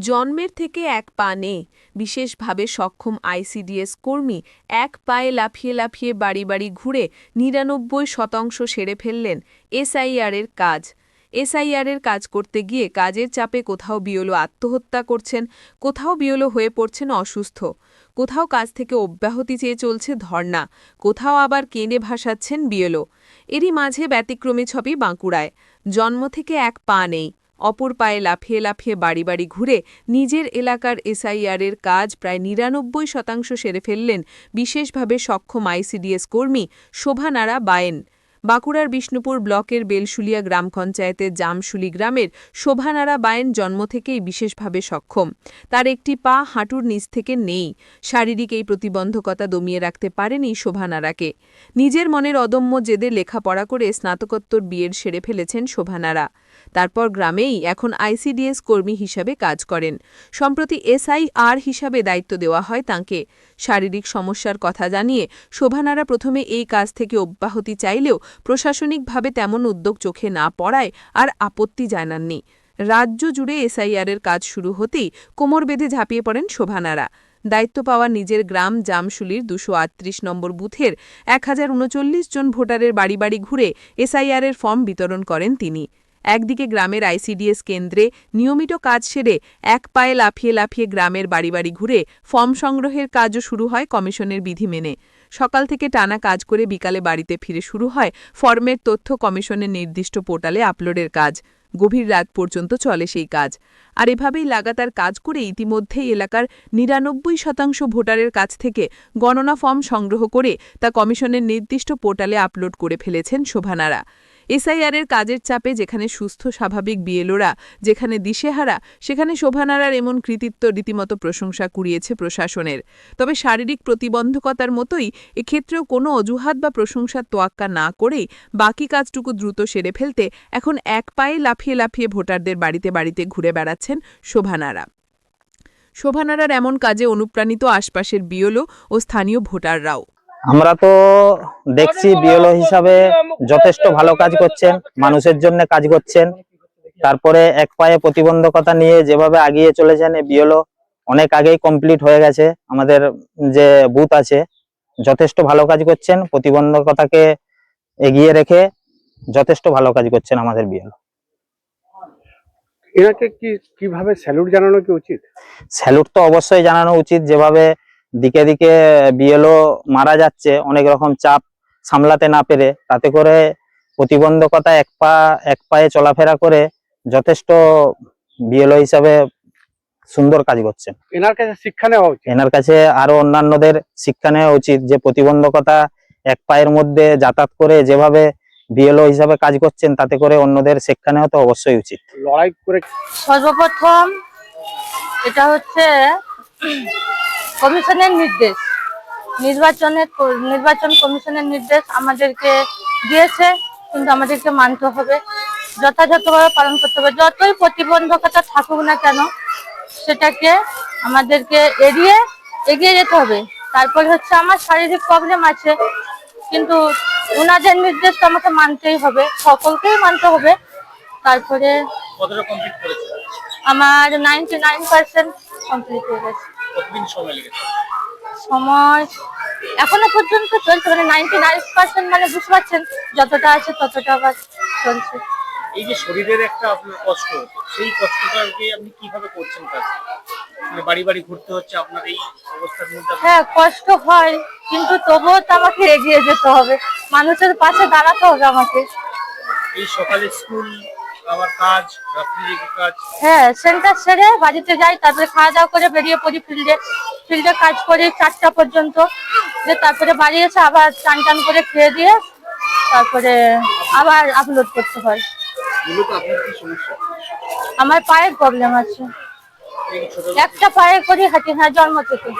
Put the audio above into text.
জন্মের থেকে এক পা নেই। বিশেষভাবে সক্ষম আইসিডিএস কর্মী এক পায়ে লাফিয়ে লাফিয়ে বাড়ি বাড়ি ঘুরে নিরানব্বই শতাংশ সেরে ফেললেন এসআইআরের কাজ। এসআইআরের কাজ করতে গিয়ে কাজের চাপে কোথাও বিয়লো আত্মহত্যা করছেন, কোথাও বিয়লো হয়ে পড়ছেন অসুস্থ। কোথাও কাজ থেকে অব্যাহতি চেয়ে চলছে ধর্ণা, কোথাও আবার কেঁদে ভাসাচ্ছেন বিয়লো। এরই মাঝে ব্যতিক্রমী ছবি বাঁকুড়ায়। জন্ম থেকে এক পা নেই। অপর পায়ে লাফিয়ে লাফিয়ে বাড়ি বাড়ি ঘুরে নিজের এলাকার এসআইআরের কাজ প্রায় নিরানব্বই শতাংশ সেরে ফেললেন বিশেষভাবে সক্ষম আইসিডিএস কর্মী শোভানারা বায়েন। বাঁকুড়ার বিষ্ণুপুর ব্লকের বেলশুলিয়া গ্রাম পঞ্চায়েতের জামশুলি গ্রামের শোভানারা বায়েন জন্ম থেকেই বিশেষভাবে সক্ষম। তার একটি পা হাঁটুর নিচ থেকে নেই। শারীরিক এই প্রতিবন্ধকতা দমিয়ে রাখতে পারেনি শোভানারাকে। নিজের মনের অদম্য জেদে লেখাপড়া করে স্নাতকোত্তর বিয়ের সেরে ফেলেছেন শোভানারা। তারপর গ্রামেই এখন আইসিডিএস কর্মী হিসাবে কাজ করেন। সম্প্রতি এসআইআর হিসাবে দায়িত্ব দেওয়া হয় তাঁকে। শারীরিক সমস্যার কথা জানিয়ে শোভানারা প্রথমে এই কাজ থেকে অব্যাহতি চাইলেও প্রশাসনিকভাবে তেমন উদ্যোগ চোখে না পড়ায় আর আপত্তি জানাননি। রাজ্য জুড়ে এসআইআরের কাজ শুরু হতেই কোমর বেঁধে ঝাঁপিয়ে পড়েন শোভানারা। দায়িত্ব পাওয়া নিজের গ্রাম জামশুলির দুশো নম্বর বুথের এক হাজার উনচল্লিশ জন ভোটারের বাড়ি বাড়ি ঘুরে এসআইআরের ফর্ম বিতরণ করেন তিনি। একদিকে গ্রামের আইসিডিএস কেন্দ্রে নিয়মিত কাজ সেরে এক পায়ে লাফিয়ে লাফিয়ে গ্রামের বাড়ি বাড়ি ঘুরে ফর্ম সংগ্রহের কাজও শুরু হয় কমিশনের বিধি মেনে। সকাল থেকে টানা কাজ করে বিকালে বাড়িতে ফিরে শুরু হয় ফর্মের তথ্য কমিশনের নির্দিষ্ট পোর্টালে আপলোডের কাজ। গভীর রাত পর্যন্ত চলে সেই কাজ। আর এভাবেই লাগাতার কাজ করে ইতিমধ্যেই এলাকার নিরানব্বই শতাংশ ভোটারের কাছ থেকে গণনা ফর্ম সংগ্রহ করে তা কমিশনের নির্দিষ্ট পোর্টালে আপলোড করে ফেলেছেন শোভানারা এসআইআরের কাজের চাপে যেখানে সুস্থ, স্বাভাবিক বিএলওরা, যেখানে দিশেহারা, সেখানে শোভানারার এমন কৃতিত্ব রীতিমতো প্রশংসা কুড়িয়েছে প্রশাসনের। তবে শারীরিক প্রতিবন্ধকতার মতোই এক্ষেত্রেও কোনো অজুহাত বা প্রশংসার তোয়াক্কা না করেই বাকি কাজটুকু দ্রুত সেরে ফেলতে এখন এক পায়ে লাফিয়ে লাফিয়ে ভোটারদের বাড়িতে বাড়িতে ঘুরে বেড়াচ্ছেন শোভানারা। শোভানারার এমন কাজে অনুপ্রাণিত আশপাশের বিয়লো ও স্থানীয় ভোটাররাও। আমরা তো দেখছি বিএলও হিসাবে যথেষ্ট ভালো কাজ করছেন মানুষের জন্য কাজ করছেন। তারপরে এক পায়ে প্রতিবন্ধকতা নিয়ে যেভাবে আগিয়ে চলেছেন এই বিএলও অনেক আগেই কমপ্লিট হয়ে গেছে। আমাদের যে বুথ আছে যথেষ্ট ভালো কাজ করছেন। প্রতিবন্ধকতাকে এগিয়ে রেখে যথেষ্ট ভালো কাজ করছেন আমাদের বিএলও। এনাকে কি কীভাবে স্যালুট জানানো কি উচিত? স্যালুট তো অবশ্যই জানানো উচিত। যেভাবে দিকে দিকে বিএলও মারা যাচ্ছে অনেক রকম চাপ সামলাতে না পেরে তাতে করে প্রতিবন্ধকতা এক পা এক পায়ে চলাফেরা করে যথেষ্ট বিএলও হিসাবে সুন্দর কাজ করছেন এনার কাছে শিক্ষা নেওয়া উচিত? এনার কাছে আরও অন্যান্যদের শিক্ষা নেওয়া উচিত যে প্রতিবন্ধকতা এক পায়ের মধ্যে যাতায়াত করে যেভাবে বিএলও হিসাবে কাজ করছেন তাতে করে অন্যদের শিক্ষা নেওয়া তো অবশ্যই উচিত। লড়াই করে সর্বপ্রথম এটা হচ্ছে কমিশনের নির্দেশ। নির্বাচনের নির্বাচন কমিশনের নির্দেশ আমাদেরকে দিয়েছে কিন্তু আমাদেরকে মানতে হবে। যথাযথভাবে পালন করতে হবে। যতই প্রতিবন্ধকতা থাকুক না কেন সেটাকে আমাদেরকে এড়িয়ে এগিয়ে যেতে হবে। তারপরে হচ্ছে আমার শারীরিক প্রবলেম আছে কিন্তু ওনাদের নির্দেশ তো আমাকে মানতেই হবে সকলকেই মানতে হবে। তারপরে আমার নাইনটি নাইন পার্সেন্ট কমপ্লিট হয়ে গেছে। কতদিন সময় লেগেছে? সময় এখনও পর্যন্ত চলছে মানে নাইনটি নাইন পার্সেন্ট মানে বুঝতে পারছেন যতটা আছে ততটা আবার চলছে। এই যে শরীরের একটা আপনার কষ্ট সেই কষ্টটাকে আপনি কীভাবে করছেন কাজ? মানে বাড়ি বাড়ি ঘুরতে হচ্ছে আপনার এই অবস্থার মধ্যে হ্যাঁ কষ্ট হয় কিন্তু তবুও তো আমাকে এগিয়ে যেতে হবে। মানুষের পাশে দাঁড়াতে হবে আমাকে। এই সকালে স্কুল আবার কাজ কাজ। হ্যাঁ সেন্টার সেরে বাড়িতে যাই তারপরে খাওয়া দাওয়া করে বেরিয়ে পড়ি ফিল্ডে ফিল্ডে কাজ করি চারটা পর্যন্ত। দিয়ে তারপরে বাড়ি এসে আবার চান টান করে খেয়ে দিয়ে তারপরে আবার আপলোড করতে হয়। আমার পায়ের প্রবলেম আছে। একটা পায়ে করি হাঁটি হ্যাঁ জন্ম থেকে।